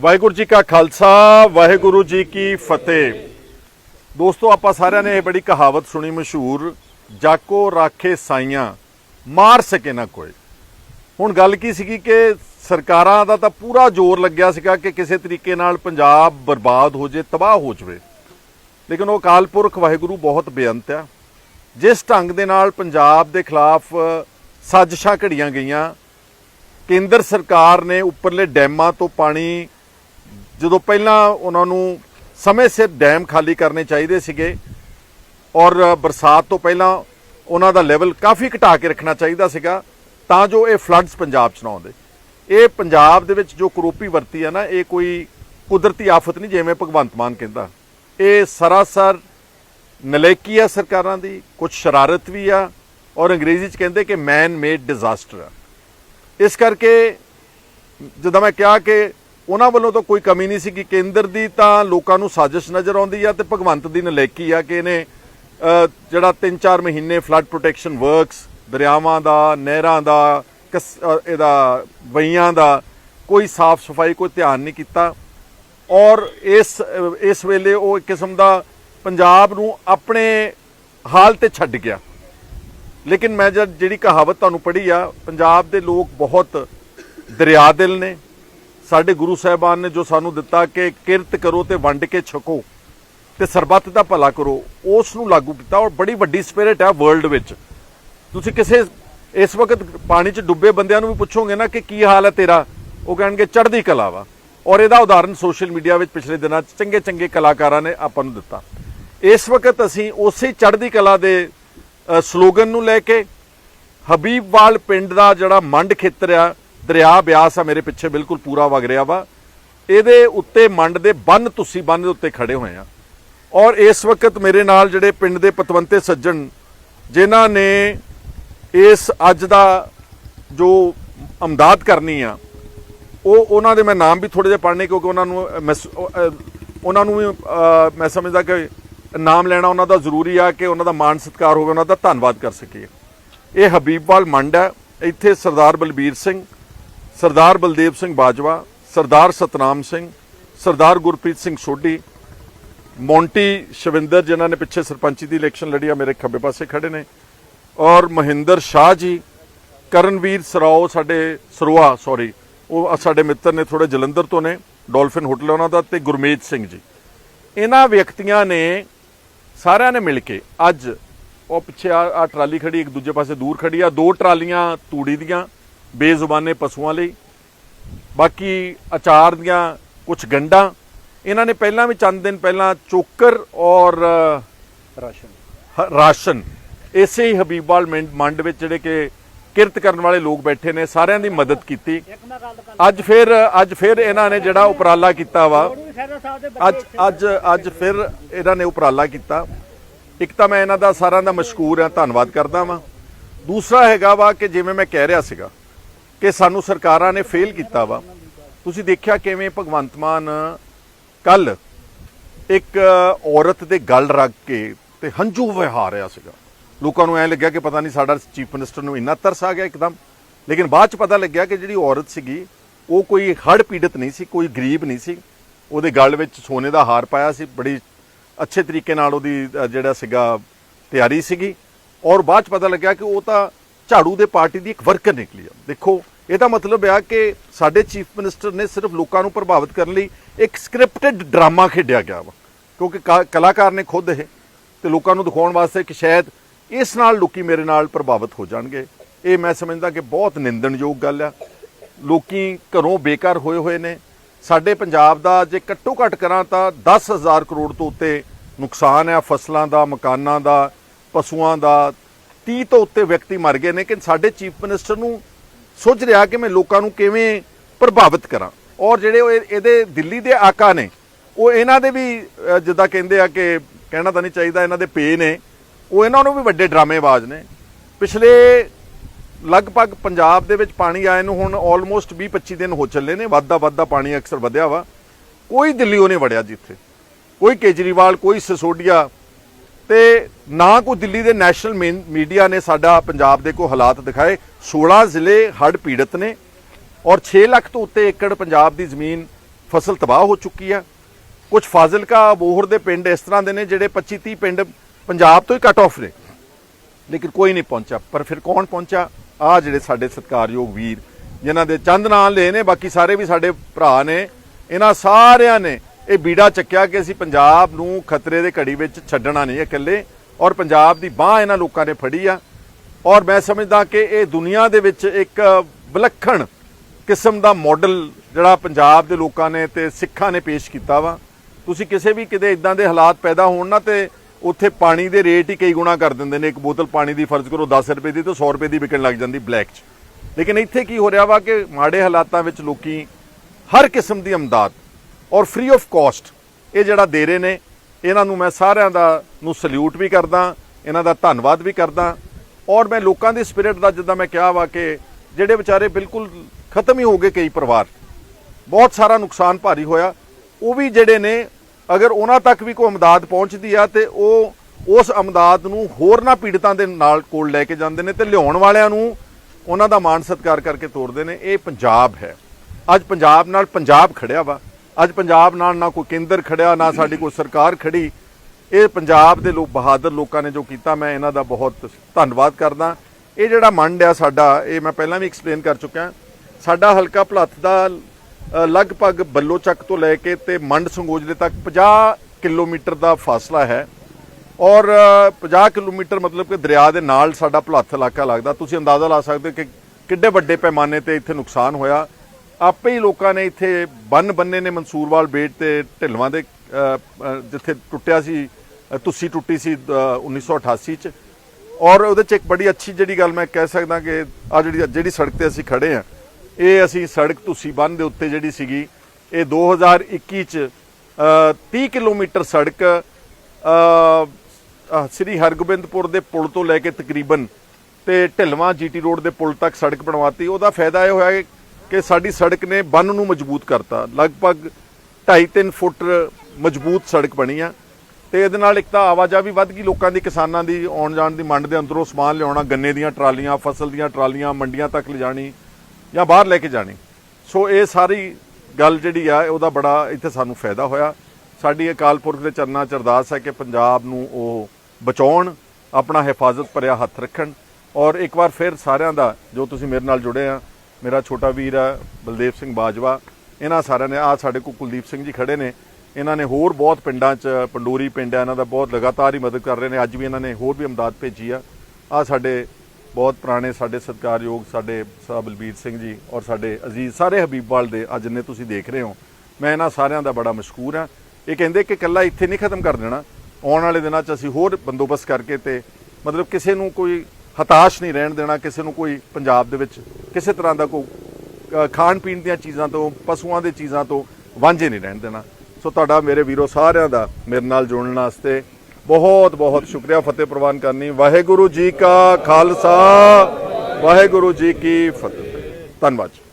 ਵਾਹਿਗੁਰੂ ਜੀ ਕਾ ਖਾਲਸਾ, ਵਾਹਿਗੁਰੂ ਜੀ ਕੀ ਫਤਿਹ। ਦੋਸਤੋ, ਆਪਾਂ ਸਾਰਿਆਂ ਨੇ ਇਹ ਬੜੀ ਕਹਾਵਤ ਸੁਣੀ ਮਸ਼ਹੂਰ, ਜਾਕੋ ਰਾਖੇ ਸਾਈਆਂ, ਮਾਰ ਸਕੇ ਨਾ ਕੋਈ। ਹੁਣ ਗੱਲ ਕੀ ਸੀਗੀ ਕਿ ਸਰਕਾਰਾਂ ਦਾ ਤਾਂ ਪੂਰਾ ਜ਼ੋਰ ਲੱਗਿਆ ਸੀਗਾ ਕਿ ਕਿਸੇ ਤਰੀਕੇ ਨਾਲ ਪੰਜਾਬ ਬਰਬਾਦ ਹੋ ਜੇ, ਤਬਾਹ ਹੋ ਜਾਵੇ। ਲੇਕਿਨ ਉਹ ਅਕਾਲ ਪੁਰਖ ਵਾਹਿਗੁਰੂ ਬਹੁਤ ਬੇਅੰਤ ਆ। ਜਿਸ ਢੰਗ ਦੇ ਨਾਲ ਪੰਜਾਬ ਦੇ ਖਿਲਾਫ ਸਾਜ਼ਿਸ਼ਾਂ ਘੜੀਆਂ ਗਈਆਂ, ਕੇਂਦਰ ਸਰਕਾਰ ਨੇ ਉੱਪਰਲੇ ਡੈਮਾਂ ਤੋਂ ਪਾਣੀ ਜਦੋਂ ਪਹਿਲਾਂ ਉਹਨਾਂ ਨੂੰ ਸਮੇਂ ਸਿਰ ਡੈਮ ਖਾਲੀ ਕਰਨੇ ਚਾਹੀਦੇ ਸੀਗੇ ਔਰ ਬਰਸਾਤ ਤੋਂ ਪਹਿਲਾਂ ਉਹਨਾਂ ਦਾ ਲੈਵਲ ਕਾਫੀ ਘਟਾ ਕੇ ਰੱਖਣਾ ਚਾਹੀਦਾ ਸੀਗਾ, ਤਾਂ ਜੋ ਇਹ ਫਲੱਡਸ ਪੰਜਾਬ 'ਚ ਨਾ ਆਉਂਦੇ। ਇਹ ਪੰਜਾਬ ਦੇ ਵਿੱਚ ਜੋ ਕਰੋਪੀ ਵਰਤੀ ਹੈ ਨਾ, ਇਹ ਕੋਈ ਕੁਦਰਤੀ ਆਫਤ ਨਹੀਂ ਜਿਵੇਂ ਭਗਵੰਤ ਮਾਨ ਕਹਿੰਦਾ। ਇਹ ਸਰਾਸਰ ਨਲੇਕੀ ਆ ਸਰਕਾਰਾਂ ਦੀ ਕੁਝ ਸ਼ਰਾਰਤ ਵੀ ਆ ਔਰ ਅੰਗਰੇਜ਼ੀ 'ਚ ਕਹਿੰਦੇ ਕਿ ਮੈਨ ਮੇਡ ਡਿਜ਼ਾਸਟਰ ਆ। ਇਸ ਕਰਕੇ ਜਦੋਂ ਮੈਂ ਕਿਹਾ ਕਿ ਉਹਨਾਂ ਵੱਲੋਂ ਤਾਂ ਕੋਈ ਕਮੀ ਨਹੀਂ ਸੀ ਕਿ ਕੇਂਦਰ ਦੀ ਤਾਂ ਲੋਕਾਂ ਨੂੰ ਸਾਜ਼ਿਸ਼ ਨਜ਼ਰ ਆਉਂਦੀ ਆ ਤੇ ਭਗਵੰਤ ਦੀ ਨਲਾਇਕੀ ਆ ਕਿ ਇਹਨੇ ਜਿਹੜਾ 3-4 ਮਹੀਨੇ ਫਲੱਡ ਪ੍ਰੋਟੈਕਸ਼ਨ ਵਰਕਸ ਦਰਿਆਵਾਂ ਦਾ, ਨਹਿਰਾਂ ਦਾ, ਕਸ- ਇਹਦਾ ਵਈਆਂ ਦਾ ਕੋਈ ਸਾਫ਼ ਸਫ਼ਾਈ, ਕੋਈ ਧਿਆਨ ਨਹੀਂ ਕੀਤਾ। ਔਰ ਇਸ ਇਸ ਵੇਲੇ ਉਹ ਇੱਕ ਕਿਸਮ ਦਾ ਪੰਜਾਬ ਨੂੰ ਆਪਣੇ ਹਾਲ ਤੇ ਛੱਡ ਗਿਆ। ਲੇਕਿਨ ਮੈਂ ਜਦ, ਜਿਹੜੀ ਕਹਾਵਤ ਤੁਹਾਨੂੰ ਪੜ੍ਹੀ ਆ, ਪੰਜਾਬ ਦੇ ਲੋਕ ਬਹੁਤ ਦਰਿਆ ਦਿਲ ਨੇ ਸਾਡੇ ਗੁਰੂ ਸਾਹਿਬਾਨ ਨੇ ਜੋ ਸਾਨੂੰ ਦਿੱਤਾ ਕਿ ਕਿਰਤ ਕਰੋ ਤੇ ਵੰਡ ਕੇ ਛਕੋ ਤੇ ਸਰਬੱਤ ਦਾ ਭਲਾ ਕਰੋ, ਉਸ ਨੂੰ ਲਾਗੂ ਕੀਤਾ ਔਰ ਬੜੀ ਵੱਡੀ ਸਪਿਰਿਟ ਹੈ ਵਰਲਡ ਵਿੱਚ। ਤੁਸੀਂ ਕਿਸੇ, ਇਸ ਵਕਤ ਪਾਣੀ 'ਚ ਡੁੱਬੇ ਬੰਦਿਆਂ ਨੂੰ ਵੀ ਪੁੱਛੋਗੇ ਨਾ ਕਿ ਕੀ ਹਾਲ ਹੈ ਤੇਰਾ, ਉਹ ਕਹਿਣਗੇ ਚੜ੍ਹਦੀ ਕਲਾ ਵਾ। ਔਰ ਇਹਦਾ ਉਦਾਹਰਨ ਸੋਸ਼ਲ ਮੀਡੀਆ ਵਿੱਚ ਪਿਛਲੇ ਦਿਨਾਂ 'ਚ ਚੰਗੇ ਚੰਗੇ ਕਲਾਕਾਰਾਂ ਨੇ ਆਪਾਂ ਨੂੰ ਦਿੱਤਾ। ਇਸ ਵਕਤ ਅਸੀਂ ਉਸੇ ਚੜ੍ਹਦੀ ਕਲਾ ਦੇ ਸਲੋਗਨ ਨੂੰ ਲੈ ਕੇ ਹਬੀਬਵਾਲ ਪਿੰਡ ਦਾ ਜਿਹੜਾ ਮੰਡ ਖੇਤਰ ਆ ਦਰਿਆ ਬਿਆਸ ਆ ਮੇਰੇ ਪਿੱਛੇ ਬਿਲਕੁਲ ਪੂਰਾ ਵਗ ਰਿਹਾ ਵਾ। ਇਹਦੇ ਉੱਤੇ ਮੰਡ ਦੇ ਬੰਨ ਤੁਸੀਂ ਬੰਨ ਦੇ ਉੱਤੇ ਖੜੇ ਹੋਏ ਆ। ਔਰ ਇਸ ਵਕਤ ਮੇਰੇ ਨਾਲ ਜਿਹੜੇ ਪਿੰਡ ਦੇ ਪਤਵੰਤੇ ਸੱਜਣ ਜਿਨ੍ਹਾਂ ਨੇ ਇਸ ਅੱਜ ਦਾ ਜੋ ਅਮਦਾਦ ਕਰਨੀ ਆ ਉਹ ਉਹਨਾਂ ਦੇ ਮੈਂ ਨਾਮ ਵੀ ਥੋੜੇ ਜਿਹਾ ਪੜ੍ਹਨੇ ਕਿਉਂਕਿ ਉਹਨਾਂ ਨੂੰ ਅਹ, ਉਹਨਾਂ ਨੂੰ ਵੀ ਮੈਂ ਸਮਝਦਾ ਕਿ ਨਾਮ ਲੈਣਾ ਉਹਨਾਂ ਦਾ ਜ਼ਰੂਰੀ ਆ ਕਿ ਉਹਨਾਂ ਦਾ ਮਾਣ ਸਤਿਕਾਰ ਹੋਵੇ ਉਹਨਾਂ ਦਾ ਧੰਨਵਾਦ ਕਰ ਸਕੀਏ। ਇਹ ਹਬੀਬਵਾਲ ਮੰਡ ਹੈ ਇੱਥੇ ਸਰਦਾਰ ਬਲਬੀਰ ਸਿੰਘ ਸਰਦਾਰ ਬਲਦੇਵ ਸਿੰਘ ਬਾਜਵਾ, ਸਰਦਾਰ ਸਤਨਾਮ ਸਿੰਘ, ਸਰਦਾਰ ਗੁਰਪ੍ਰੀਤ ਸਿੰਘ ਸੋਢੀ, ਮੌਂਟੀ ਸ਼ਵਿੰਦਰ, ਜਿਨ੍ਹਾਂ ਨੇ ਪਿੱਛੇ ਸਰਪੰਚੀ ਦੀ ਇਲੈਕਸ਼ਨ ਲੜੀ, ਆ ਮੇਰੇ ਖੱਬੇ ਪਾਸੇ ਖੜੇ ਨੇ, ਔਰ ਮਹਿੰਦਰ ਸ਼ਾਹ ਜੀ, ਕਰਨਵੀਰ ਸਰਾਓ ਸਾਡੇ ਸਰੋਆ ਸੌਰੀ ਉਹ ਸਾਡੇ ਮਿੱਤਰ ਨੇ ਥੋੜੇ ਜਲੰਧਰ ਤੋਂ ਨੇ, ਡੋਲਫਿਨ ਹੋਟਲ ਉਹਨਾਂ ਦਾ, ਤੇ ਗੁਰਮੇਜ ਸਿੰਘ ਜੀ। ਇਹਨਾਂ ਵਿਅਕਤੀਆਂ ਨੇ ਸਾਰਿਆਂ ਨੇ ਮਿਲ ਕੇ ਅੱਜ ਉਹ ਪਿੱਛੇ ਆ ਆ ਟਰਾਲੀ ਖੜੀ, ਇੱਕ ਦੂਜੇ ਪਾਸੇ ਦੂਰ ਖੜੀ ਆ, ਦੋ ਟਰਾਲੀਆਂ ਤੂੜੀ ਦੀਆਂ ਬੇਜ਼ੁਬਾਨੇ ਪਸ਼ੂਆਂ ਲਈ। ਬਾਕੀ ਅਚਾਰ ਦੀਆਂ ਕੁਝ ਗੰਡਾਂ ਇਹਨਾਂ ਨੇ ਪਹਿਲਾਂ ਵੀ ਚੰਦ ਦਿਨ ਪਹਿਲਾਂ ਚੋਕਰ ਔਰ ਰਾਸ਼ਨ। ਰਾਸ਼ਨ। ਇਸੇ ਹੀ ਹਬੀਬਵਾਲ ਮੰਡ ਵਿੱਚ ਜਿਹੜੇ ਕਿ ਕਿਰਤ ਕਰਨ ਵਾਲੇ ਲੋਕ ਬੈਠੇ ਨੇ ਸਾਰਿਆਂ ਦੀ ਮਦਦ ਕੀਤੀ। ਅੱਜ ਫਿਰ ਅੱਜ ਫਿਰ ਇਹਨਾਂ ਨੇ ਜਿਹੜਾ ਉਪਰਾਲਾ ਕੀਤਾ ਵਾ ਅੱਜ ਅੱਜ ਅੱਜ ਫਿਰ ਇਹਨਾਂ ਨੇ ਉਪਰਾਲਾ ਕੀਤਾ। ਇੱਕ ਤਾਂ ਮੈਂ ਇਹਨਾਂ ਦਾ ਸਾਰਿਆਂ ਦਾ ਮਸ਼ਕੂਰ ਹਾਂ ਧੰਨਵਾਦ ਕਰਦਾ ਵਾਂ। ਦੂਸਰਾ ਹੈਗਾ ਵਾ ਕਿ ਜਿਵੇਂ ਮੈਂ ਕਹਿ ਰਿਹਾ ਸੀਗਾ ਕਿ ਸਾਨੂੰ ਸਰਕਾਰਾਂ ਨੇ ਫੇਲ ਕੀਤਾ ਵਾ। ਤੁਸੀਂ ਦੇਖਿਆ ਕਿਵੇਂ ਭਗਵੰਤ ਮਾਨ ਕੱਲ ਇੱਕ ਔਰਤ ਦੇ ਗੱਲ ਰੱਖ ਕੇ ਤੇ ਹੰਝੂ ਵਹਾ ਰਿਹਾ ਸੀਗਾ। ਲੋਕਾਂ ਨੂੰ ਐ ਲੱਗਿਆ ਕਿ ਪਤਾ ਨਹੀਂ ਸਾਡਾ ਚੀਫ ਮਿਨਿਸਟਰ ਨੂੰ ਇੰਨਾ ਤਰਸ ਆ ਗਿਆ ਇੱਕਦਮ। ਲੇਕਿਨ ਬਾਅਦ ਚ ਪਤਾ ਲੱਗਿਆ ਕਿ ਜਿਹੜੀ ਔਰਤ ਸੀਗੀ, ਉਹ ਕੋਈ ਹੜ ਪੀੜਤ ਨਹੀਂ ਸੀ, ਕੋਈ ਗਰੀਬ ਨਹੀਂ ਸੀ। ਉਹਦੇ ਗਲ ਵਿੱਚ ਸੋਨੇ ਦਾ ਹਾਰ ਪਾਇਆ ਸੀ, ਬੜੀ ਅੱਛੇ ਤਰੀਕੇ ਨਾਲ ਉਹਦੀ ਜਿਹੜਾ ਸੀਗਾ ਤਿਆਰੀ ਸੀਗੀ। ਔਰ ਬਾਅਦ ਚ ਪਤਾ ਲੱਗਿਆ ਕਿ ਉਹ ਤਾਂ ਝਾੜੂ ਦੇ ਪਾਰਟੀ ਦੀ ਇੱਕ ਵਰਕਰ ਨਿਕਲੀ ਆ। ਦੇਖੋ, ਇਹਦਾ ਮਤਲਬ ਆ ਕਿ ਸਾਡੇ ਚੀਫ ਮਿਨਿਸਟਰ ਨੇ ਸਿਰਫ ਲੋਕਾਂ ਨੂੰ ਪ੍ਰਭਾਵਿਤ ਕਰਨ ਲਈ ਇੱਕ ਸਕ੍ਰਿਪਟਡ ਡਰਾਮਾ ਖੇਡਿਆ ਗਿਆ ਵਾ। ਕਿਉਂਕਿ ਕਾ- ਕਲਾਕਾਰ ਨੇ ਖੁਦ ਇਹ ਤੇ ਲੋਕਾਂ ਨੂੰ ਦਿਖਾਉਣ ਵਾਸਤੇ ਕਿ ਸ਼ਾਇਦ ਇਸ ਨਾਲ ਲੋਕੀ ਮੇਰੇ ਨਾਲ ਪ੍ਰਭਾਵਿਤ ਹੋ ਜਾਣਗੇ। ਇਹ ਮੈਂ ਸਮਝਦਾ ਕਿ ਬਹੁਤ ਨਿੰਦਣਯੋਗ ਗੱਲ ਆ। ਲੋਕੀ ਘਰੋਂ ਬੇਕਾਰ ਹੋਏ ਹੋਏ ਨੇ। ਸਾਡੇ ਪੰਜਾਬ ਦਾ ਜੇ ਘੱਟੋ ਘੱਟ ਕਰਾਂ ਤਾਂ 10000 ਕਰੋੜ ਤੋਂ ਉੱਤੇ ਨੁਕਸਾਨ ਆ। ਫਸਲਾਂ ਦਾ, ਮਕਾਨਾਂ ਦਾ, ਪਸ਼ੂਆਂ ਦਾ 30 ਤੋਂ ਉੱਤੇ ਵਿਅਕਤੀ ਮਰ ਗਏ ਨੇ ਕਿ ਸਾਡੇ ਚੀਫ ਮਿਨਿਸਟਰ ਨੂੰ ਸੋਚ ਰਿਹਾ ਕਿ ਮੈਂ ਲੋਕਾਂ ਨੂੰ ਕਿਵੇਂ ਪ੍ਰਭਾਵਿਤ ਕਰਾਂ। ਔਰ ਜਿਹੜੇ ਇਹਦੇ ਦਿੱਲੀ ਦੇ ਆਕਾ ਨੇ, ਉਹ ਇਹਨਾਂ ਦੇ ਵੀ ਜਿੱਦਾਂ ਕਹਿੰਦੇ ਆ ਕਿ ਕਹਿਣਾ ਤਾਂ ਨਹੀਂ ਚਾਹੀਦਾ, ਇਹਨਾਂ ਦੇ ਪੇ ਨੇ। ਉਹ ਇਹਨਾਂ ਨੂੰ ਵੀ ਵੱਡੇ ਡਰਾਮੇਬਾਜ਼ ਨੇ। ਪਿਛਲੇ ਲਗਭਗ ਪੰਜਾਬ ਦੇ ਵਿੱਚ ਪਾਣੀ ਆਏ ਨੂੰ ਹੁਣ ਆਲਮੋਸਟ 20 25 ਦਿਨ ਹੋ ਚੱਲੇ ਨੇ ਵੱਧਦਾ ਵੱਧਦਾ ਪਾਣੀ ਅਕਸਰ ਵਧਿਆ ਵਾ। ਕੋਈ ਦਿੱਲੀੋਂ ਨਹੀਂ ਵੜਿਆ ਜਿੱਥੇ। ਕੋਈ ਕੇਜਰੀਵਾਲ, ਕੋਈ ਸਸੋਡੀਆ ਤੇ ਨਾ ਕੋਈ ਦਿੱਲੀ ਦੇ ਨੈਸ਼ਨਲ ਮੀਡੀਆ ਨੇ ਸਾਡਾ ਪੰਜਾਬ ਦੇ ਕੋ ਹਾਲਾਤ ਦਿਖਾਏ। 16 ਜ਼ਿਲ੍ਹੇ ਹੜ੍ਹ ਪੀੜਤ ਨੇ ਔਰ 6 ਲੱਖ ਤੋਂ ਉੱਤੇ ਏਕੜ ਪੰਜਾਬ ਦੀ ਜ਼ਮੀਨ ਫਸਲ ਤਬਾਹ ਹੋ ਚੁੱਕੀ ਆ। ਕੁਝ ਫਾਜ਼ਿਲਕਾ, ਬੋਹਰ ਦੇ ਪਿੰਡ ਇਸ ਤਰ੍ਹਾਂ ਦੇ ਨੇ ਜਿਹੜੇ 25 30 ਪਿੰਡ ਪੰਜਾਬ ਤੋਂ ਹੀ ਕੱਟ ਆਫ ਨੇ। ਲੇਕਿਨ ਕੋਈ ਨਹੀਂ ਪਹੁੰਚਾ ਪਰ ਫਿਰ ਕੌਣ ਪਹੁੰਚਾ ਆ ਜਿਹੜੇ ਸਾਡੇ ਸਤਿਕਾਰਯੋਗ ਵੀਰ, ਜਿਨ੍ਹਾਂ ਦੇ ਚੰਦ ਨਾਂ ਲਏ ਨੇ, ਬਾਕੀ ਸਾਰੇ ਵੀ ਸਾਡੇ ਭਰਾ ਨੇ। ਇਹਨਾਂ ਸਾਰਿਆਂ ਨੇ ਇਹ ਬੀੜਾ ਚੱਕਿਆ ਕਿ ਅਸੀਂ ਪੰਜਾਬ ਨੂੰ ਖਤਰੇ ਦੇ ਘੜੀ ਵਿੱਚ ਛੱਡਣਾ ਨਹੀਂ ਇਕੱਲੇ ਔਰ ਪੰਜਾਬ ਦੀ ਬਾਹ ਇਹਨਾਂ ਲੋਕਾਂ ਨੇ ਫੜੀ ਆ। ਔਰ ਮੈਂ ਸਮਝਦਾ ਕਿ ਇਹ ਦੁਨੀਆ ਦੇ ਵਿੱਚ ਇੱਕ ਵਿਲੱਖਣ ਕਿਸਮ ਦਾ ਮਾਡਲ ਜਿਹੜਾ ਪੰਜਾਬ ਦੇ ਲੋਕਾਂ ਨੇ ਤੇ ਸਿੱਖਾਂ ਨੇ ਪੇਸ਼ ਕੀਤਾ ਵਾ। ਤੁਸੀਂ ਕਿਸੇ ਵੀ ਕਿਤੇ ਇਦਾਂ ਦੇ ਹਾਲਾਤ ਪੈਦਾ ਹੋਣ ਨਾ ਤੇ ਉੱਥੇ ਪਾਣੀ ਦੇ ਰੇਟ ਹੀ ਕਈ ਗੁਣਾ ਕਰ ਦਿੰਦੇ ਨੇ। ਇੱਕ ਬੋਤਲ ਪਾਣੀ ਦੀ ਫਰਜ਼ ਕਰੋ 10 ਰੁਪਏ ਦੀ ਤੇ 100 ਰੁਪਏ ਦੀ ਵਿਕਣ ਲੱਗ ਜਾਂਦੀ ਬਲੈਕ 'ਚ। ਲੇਕਿਨ ਇੱਥੇ ਕੀ ਹੋ ਰਿਹਾ ਵਾ ਕਿ ਮਾੜੇ ਹਾਲਾਤਾਂ ਵਿੱਚ ਲੋਕੀ ਹਰ ਕਿਸਮ ਦੀ ਅਮਦਾਦ ਔਰ ਫ੍ਰੀ ਆਫ ਕਾਸਟ ਇਹ ਜਿਹੜਾ ਦੇ ਰਹੇ ਨੇ, ਇਹਨਾਂ ਨੂੰ ਮੈਂ ਸਾਰਿਆਂ ਦਾ ਨੂੰ ਸਲੂਟ ਵੀ ਕਰਦਾ, ਇਹਨਾਂ ਦਾ ਧੰਨਵਾਦ ਵੀ ਕਰਦਾ। ਔਰ ਮੈਂ ਲੋਕਾਂ ਦੀ ਸਪਿਰਿਟ ਦਾ ਜਿੱਦਾਂ ਮੈਂ ਕਿਹਾ ਵਾ ਕਿ ਜਿਹੜੇ ਵਿਚਾਰੇ ਬਿਲਕੁਲ ਖਤਮ ਹੀ ਹੋ ਗਏ ਕਈ ਪਰਿਵਾਰ, ਬਹੁਤ ਸਾਰਾ ਨੁਕਸਾਨ ਭਾਰੀ ਹੋਇਆ। ਉਹ ਵੀ ਜਿਹੜੇ ਨੇ, ਅਗਰ ਉਹਨਾਂ ਤੱਕ ਵੀ ਕੋਈ ਅਮਦਾਦ ਪਹੁੰਚਦੀ ਆ ਤੇ ਉਹ ਉਸ ਅਮਦਾਦ ਨੂੰ ਹੋਰ ਨਾ ਪੀੜਤਾਂ ਦੇ ਨਾਲ ਕੋਲ ਲੈ ਕੇ ਜਾਂਦੇ ਨੇ ਤੇ ਲਿਆਉਣ ਵਾਲਿਆਂ ਨੂੰ ਉਹਨਾਂ ਦਾ ਮਾਣ ਸਤਿਕਾਰ ਕਰਕੇ ਤੋਰਦੇ ਨੇ। ਇਹ ਪੰਜਾਬ ਹੈ। ਅੱਜ ਪੰਜਾਬ ਨਾਲ ਪੰਜਾਬ ਖੜਿਆ ਵਾ। ਅੱਜ ਪੰਜਾਬ ਨਾਲ ਨਾ ਕੋਈ ਕੇਂਦਰ ਖੜਿਆ ਨਾ ਸਾਡੀ ਕੋਈ ਸਰਕਾਰ ਖੜੀ। ਇਹ ਪੰਜਾਬ ਦੇ ਲੋਕ ਬਹਾਦਰ ਲੋਕਾਂ ਨੇ ਜੋ ਕੀਤਾ ਮੈਂ ਇਹਨਾਂ ਦਾ ਬਹੁਤ ਧੰਨਵਾਦ ਕਰਦਾ। ਇਹ ਜਿਹੜਾ ਮੰਡ ਆ ਸਾਡਾ ਇਹ ਮੈਂ ਪਹਿਲਾਂ ਵੀ ਐਕਸਪਲੇਨ ਕਰ ਚੁੱਕਿਆ। ਸਾਡਾ ਹਲਕਾ ਭਲੱਥ ਦਾ ਲਗਭਗ ਬੱਲੋ ਚੱਕ ਤੋਂ ਲੈ ਕੇ ਤੇ ਮੰਡ ਸੰਗੋਜਲੇ ਤੱਕ 50 ਕਿਲੋਮੀਟਰ ਦਾ ਫਾਸਲਾ ਹੈ। ਔਰ ਅ, 50 ਕਿਲੋਮੀਟਰ ਮਤਲਬ ਕਿ ਦਰਿਆ ਦੇ ਨਾਲ ਸਾਡਾ ਭਲੱਥ ਇਲਾਕਾ ਲੱਗਦਾ। ਤੁਸੀਂ ਅੰਦਾਜ਼ਾ ਲਾ ਸਕਦੇ ਹੋ ਕਿ ਕਿੱਡੇ ਵੱਡੇ ਪੈਮਾਨੇ ਤੇ ਇੱਥੇ ਨੁਕਸਾਨ ਹੋਇਆ। ਆਪੇ ਹੀ ਲੋਕਾਂ ਨੇ ਇੱਥੇ ਬੰਨ ਬੰਨੇ ਨੇ ਮਨਸੂਰਵਾਲ ਬੇਟ ਤੇ ਢਿਲਵਾਂ ਦੇ ਜਿੱਥੇ ਟੁੱਟਿਆ ਸੀ ਅ, ਤੁਸੀ ਟੁੱਟੀ ਸੀ ਅ, 1988 ਚ। ਔਰ ਉਹਦੇ ਚ ਇੱਕ ਬੜੀ ਅੱਛੀ ਜਿਹੜੀ ਗੱਲ ਮੈਂ ਕਹਿ ਸਕਦਾ ਕਿ ਆ ਜਿਹੜੀ ਜਿਹੜੀ ਸੜਕ ਤੇ ਅਸੀਂ ਖੜੇ ਆ ਇਹ ਅਸੀਂ ਸੜਕ ਤੁਸੀਂ ਬੰਨ ਦੇ ਉੱਤੇ ਜਿਹੜੀ ਸੀਗੀ ਇਹ 2021 ਚ ਅ, 30 ਕਿਲੋਮੀਟਰ ਸੜਕ ਸ੍ਰੀ ਹਰਗੋਬਿੰਦਪੁਰ ਦੇ ਪੁਲ ਤੋਂ ਲੈ ਕੇ ਤਕਰੀਬਨ ਤੇ ਢਿਲਵਾਂ ਜੀਟੀ ਰੋਡ ਦੇ ਪੁਲ ਤੱਕ ਸੜਕ ਬਣਵਾਤੀ। ਉਹਦਾ ਫਾਇਦਾ ਇਹ ਹੋਇਆ ਕਿ ਕਿ ਸਾਡੀ ਸੜਕ ਨੇ ਬੰਨ ਨੂੰ ਮਜ਼ਬੂਤ ਕਰਤਾ। ਲਗਭਗ 2.5-3 ਫੁੱਟ ਮਜ਼ਬੂਤ ਸੜਕ ਬਣੀ ਆ। ਤੇ ਇਹਦੇ ਨਾਲ ਇੱਕ ਤਾਂ ਆਵਾਜਾਈ ਵੀ ਵੱਧ ਗਈ। ਲੋਕਾਂ ਦੀ, ਕਿਸਾਨਾਂ ਦੀ, ਆਉਣ ਜਾਣ ਦੀ ਮੰਡ ਦੇ ਅੰਦਰੋਂ ਸਮਾਨ ਲਿਆਉਣਾ, ਗੰਨੇ ਦੀਆਂ ਟਰਾਲੀਆਂ, ਫਸਲ ਦੀਆਂ ਟਰਾਲੀਆਂ, ਮੰਡੀਆਂ ਤੱਕ ਲਿਜਾਣੀ ਜਾਂ ਬਾਹਰ ਲੈ ਕੇ ਜਾਣੀ। ਸੋ ਇਹ ਸਾਰੀ ਗੱਲ ਜਿਹੜੀ ਆ, ਉਹਦਾ ਬੜਾ ਇੱਥੇ ਸਾਨੂੰ ਫਾਇਦਾ ਹੋਇਆ। ਸਾਡੀ ਅਕਾਲ ਪੁਰਖ ਦੇ ਚਰਨਾਂ ਚ ਅਰਦਾਸ ਹੈ ਕਿ ਪੰਜਾਬ ਨੂੰ ਉਹ ਬਚਾਉਣ, ਆਪਣਾ ਹਿਫਾਜ਼ਤ ਭਰਿਆ ਹੱਥ ਰੱਖਣ। ਔਰ ਇੱਕ ਵਾਰ ਫਿਰ ਸਾਰਿਆਂ ਦਾ, ਜੋ ਤੁਸੀਂ ਮੇਰੇ ਨਾਲ ਜੁੜੇ ਆ ਮੇਰਾ ਛੋਟਾ ਵੀਰ ਹੈ, ਬਲਦੇਵ ਸਿੰਘ ਬਾਜਵਾ। ਇਹਨਾਂ ਸਾਰਿਆਂ ਨੇ ਆ ਸਾਡੇ ਕੋਲ ਕੁਲਦੀਪ ਸਿੰਘ ਜੀ ਖੜੇ ਨੇ। ਇਹਨਾਂ ਨੇ ਹੋਰ ਬਹੁਤ ਪਿੰਡਾਂ 'ਚ, ਪੰਡੋਰੀ ਪਿੰਡ ਹੈ, ਇਹਨਾਂ ਦਾ ਬਹੁਤ ਲਗਾਤਾਰ ਹੀ ਮਦਦ ਕਰ ਰਹੇ ਨੇ। ਅੱਜ ਵੀ ਇਹਨਾਂ ਨੇ ਹੋਰ ਵੀ ਅਮਦਾਦ ਭੇਜੀ ਆ। ਆ ਸਾਡੇ ਬਹੁਤ ਪੁਰਾਣੇ, ਸਾਡੇ ਸਤਿਕਾਰਯੋਗ, ਸਾਡੇ ਸਾਹਿਬ ਬਲਬੀਰ ਸਿੰਘ ਜੀ ਔਰ ਸਾਡੇ ਅਜ਼ੀਜ਼, ਸਾਰੇ ਹਬੀਬਵਾਲ ਦੇ ਅੱਜ ਨੇ ਤੁਸੀਂ ਦੇਖ ਰਹੇ ਹੋ, ਮੈਂ ਇਹਨਾਂ ਸਾਰਿਆਂ ਦਾ ਬੜਾ ਮਸ਼ਕੂਰ ਹਾਂ। ਇਹ ਕਹਿੰਦੇ ਕਿ ਇਕੱਲਾ ਇੱਥੇ ਨਹੀਂ ਖਤਮ ਕਰ ਦੇਣਾ। ਆਉਣ ਵਾਲੇ ਦਿਨਾਂ 'ਚ ਅਸੀਂ ਹੋਰ ਬੰਦੋਬਸਤ ਕਰਕੇ ਤੇ ਮਤਲਬ ਕਿਸੇ ਨੂੰ ਕੋਈ ਹਤਾਸ਼ ਨਹੀਂ ਰਹਿਣ ਦੇਣਾ ਕਿਸੇ ਨੂੰ ਕੋਈ ਪੰਜਾਬ ਦੇ ਵਿੱਚ। ਕਿਸੇ ਤਰ੍ਹਾਂ ਦਾ ਕੋਈ ਖਾਣ ਪੀਣ ਦੀਆਂ ਚੀਜ਼ਾਂ ਤੋਂ, ਪਸ਼ੂਆਂ ਦੇ ਚੀਜ਼ਾਂ ਤੋਂ ਵਾਂਝੇ ਨਹੀਂ ਰਹਿਣ ਦੇਣਾ। ਸੋ ਤੁਹਾਡਾ, ਮੇਰੇ ਵੀਰੋ ਸਾਰਿਆਂ ਦਾ ਮੇਰੇ ਨਾਲ ਜੁੜਨ ਵਾਸਤੇ ਬਹੁਤ ਬਹੁਤ ਸ਼ੁਕਰੀਆ। ਫਤਿਹ ਪ੍ਰਵਾਨ ਕਰਨੀ। ਵਾਹਿਗੁਰੂ ਜੀ ਕਾ ਖਾਲਸਾ, ਵਾਹਿਗੁਰੂ ਜੀ ਕੀ ਫਤਿਹ। ਧੰਨਵਾਦ ਜੀ।